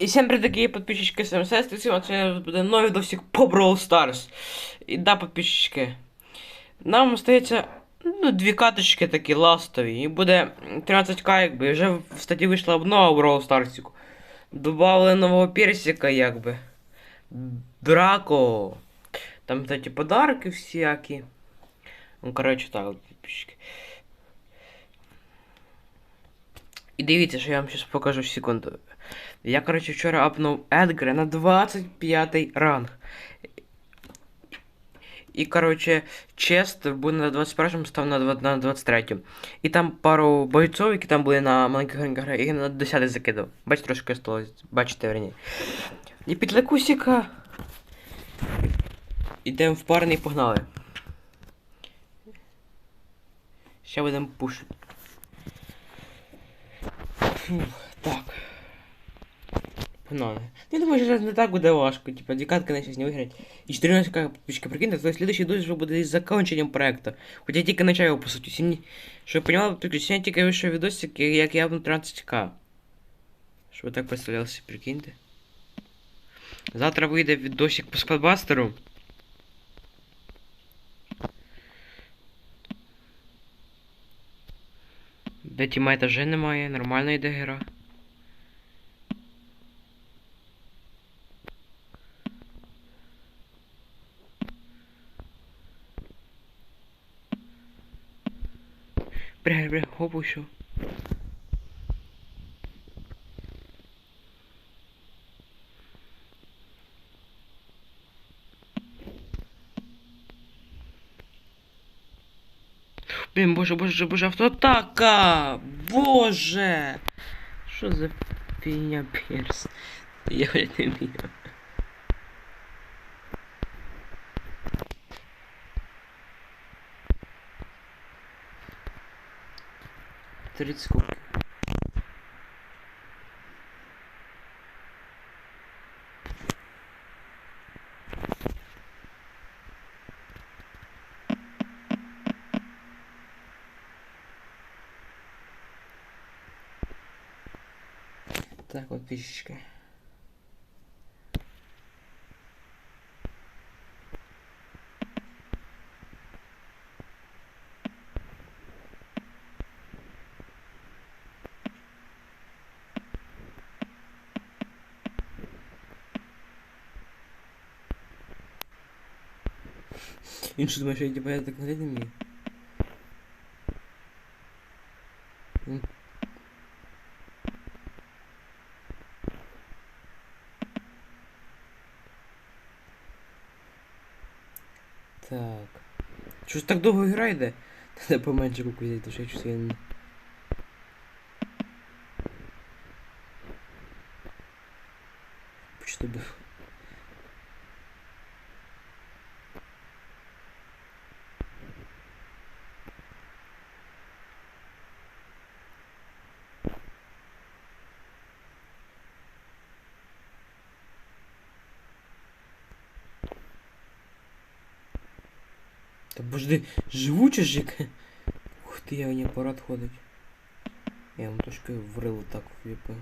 І всім привіт, такі підписчики СМС, всім це буде новий відосик по Brawl Stars. І да, підписчики. Нам остається ну, дві каточки такі ластові. І буде 13к, якби. Вже в статті вийшла обнова в Brawl Stars. Добавили нового персика, якби. Драко. Там, кстати, подарки всякі. Ну, коротше, так, от, підписчики. І дивіться, що я вам зараз покажу секунду. Я, коротше, вчора апнув Едгара на 25 ранг. І, коротше, чест був на 21-му, став на, 23-му. І там пару бойців, які там були на маленьких ринках, я на 10 закидав. Бачите, трошки осталось. Бачите, верні. І під лекусіка. Ідемо в парний погнали. Ще будемо пушити. Фух, так. Погнали. Я думаю, що не так буде важко. Типа, на щось не виграти. І 14 как подписчика, прикиньте, то следующий дощ вже буде із закінченням проекту. Хоча я тільки начав по суті. Сьогодні, щоб ви понимали, сьогодні тільки вийшов відосик, як я на 13к. Щоб ви так представляли собі, прикиньте. Завтра вийде відосик по спадбастеру. Де тімейта вже немає, нормально йде гра. Бля, бля, хоп, ушел. Блін, боже, боже, боже, автоатака! Боже! Що за фігня перс? Я блядь, не вмію. Тридцать сколько? Так, вот пищечка. Він що думає, що я я так не вмію? Так. Що ж так довго гра йде? Треба поменше руку взяти, тому що я щось я не... Почти був. Та божди, живуче ж яке. Ух ти, я не апарат ходить. Я вам трошки врило так вліпив.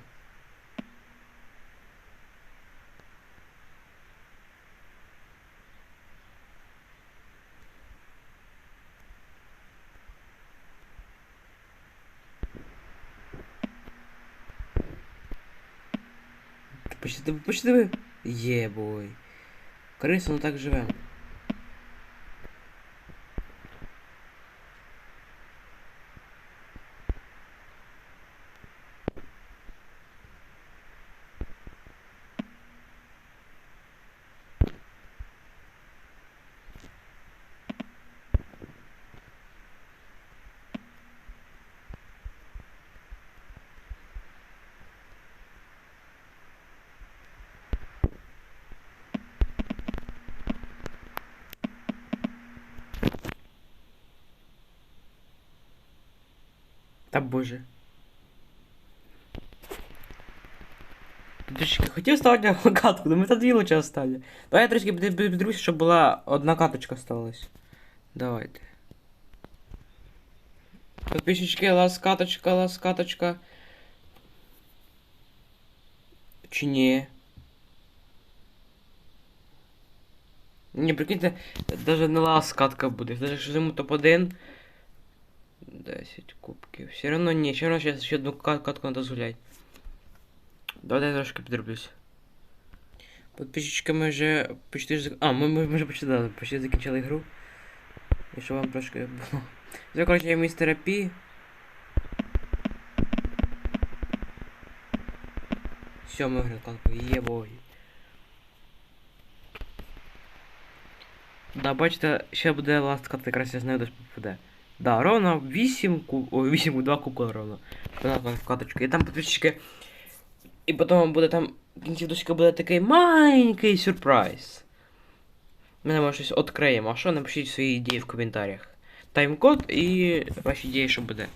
Почти почти диви. Є, бой. Криса, ну так живем. Та боже. Підписчики, хотів ставити катку, но ми тут дві лучше оставили. Давай я трішки підрусь, щоб була одна каточка осталась. Давайте. Підписчики, лас каточка, лас каточка. Чи ні? Ні, прикиньте, даже не лас катка буде. Даже якщо займу топ-1. 10 кубків. Все равно ні, все равно ще, ще одну ка- катку надо згулять. Давайте я трошки підроблюсь. Ми вже почти. А, ми, ми, ми вже почти, да, почти закінчили ігру. І що вам трошки було. Це, коротше, я містера Пі. Все, ми виграли катку. Є. Да, бачите, ще буде ласт катка, якраз я знаю, десь попаде. Да, ровно 8 ку... Ой, 8 2 кука ровно. Понятно, в каточку. І там подписчики. І потім буде там в кінці досика буде такий маленький сюрприз. Ми там щось відкриємо. А що, напишіть свої ідеї в коментарях. Тайм-код і ваші ідеї, що буде.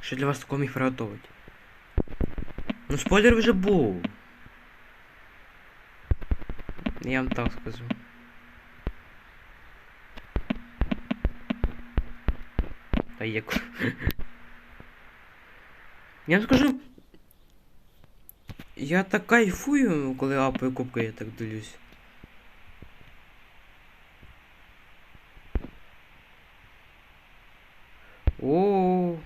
Що для вас такого міг приготувати. Ну, спойлер вже був. Я вам так скажу. Та Я вам скажу. Я так кайфую, коли апаю кубка, я так дивлюсь. О.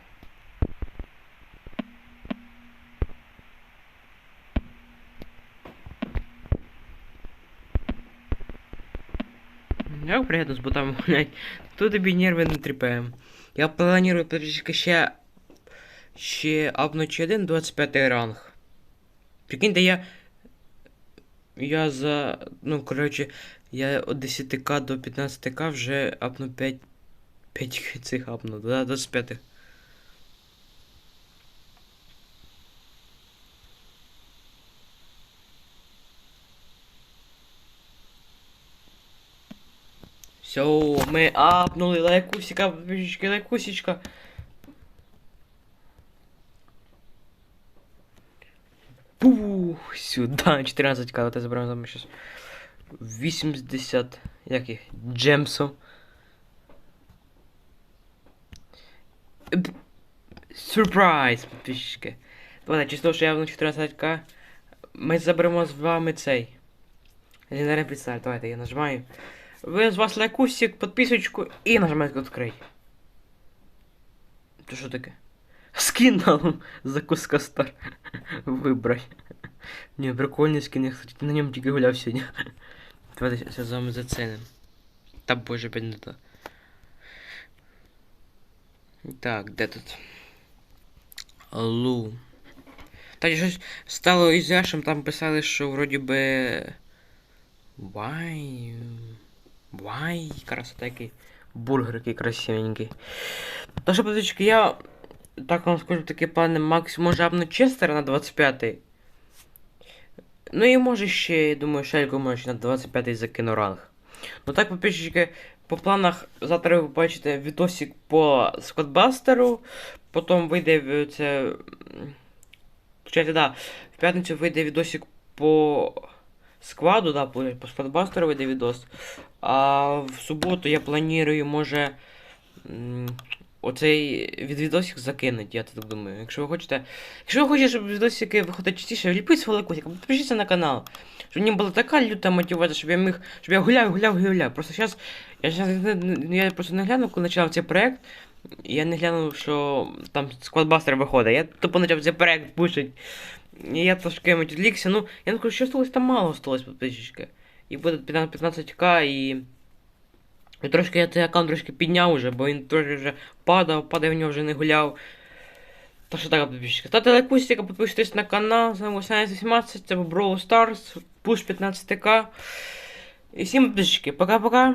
Як приємно з ботами гулять. Тут тобі нерви не тріпаємо. Я планирую подожди, ще. Ще обночі один 25 ранг. Прикиньте, я. Я за. Ну, коротше, я від 10к до 15к вже апну 5. 5 цих апну, до 25. Все, ми апнули лайкусика, подписчики, лайкусечка. Пух, сюда, 14 к ти забираємо там щас. 80, як їх, джемсо. Б- Сюрприз, підписчики. Ладно, чисто, що я вночі 14к. Ми заберемо з вами цей. Легендарний представ, давайте я нажимаю. Ви з вас лайкусик, підписочку і нажимаєте відкрить. Це що таке? Скін нам закуска стар. Вибрай. Ні, прикольний скін, я кстати, на ньому тільки гуляв сьогодні. Давайте з вами зацінимо. Та боже, опять не то. Так, де тут? Лу. Та щось стало із Яшем, там писали, що вроді би. Вай. Вай, красота який. Бургер який красивенький. Що, подивіться, я так вам скажу, такі плани максимум жабну Честера на 25-й. Ну і може ще, я думаю, Шельку може на 25-й закину ранг. Ну так, подписчики, по планах завтра ви побачите відосик по Скотбастеру, потім вийде це. м, Почайте, да, в п'ятницю вийде відосик по складу, да, по, Скотбастеру вийде відос. А в суботу я планую, може. Оцей від відосик закинуть, я так думаю. Якщо ви хочете. Якщо ви хочете, щоб відосики виходили частіше, ліпіть свого лайкосика, підпишіться на канал. Щоб мені була така люта мотивація, щоб я міг. Щоб я гуляв, гуляв, гуляв. Просто зараз. Я щас, не- я просто не глянув, коли почав цей проект. Я не глянув, що там складбастер виходить. Я тупо почав цей проект пушить. І я трошки відвлікся. Ну, я не кажу, що осталось там мало осталось підписчики. І буде 15к і. І трошки я цей аккаунт трошки підняв уже, бо він трошки вже падав, падав, в нього вже не гуляв. Так що так, підписчики. Ставте лайкусика, підписуйтесь на канал. З вами 18, це Brawl Stars, пуш 15к. І всім підписчики, пока-пока.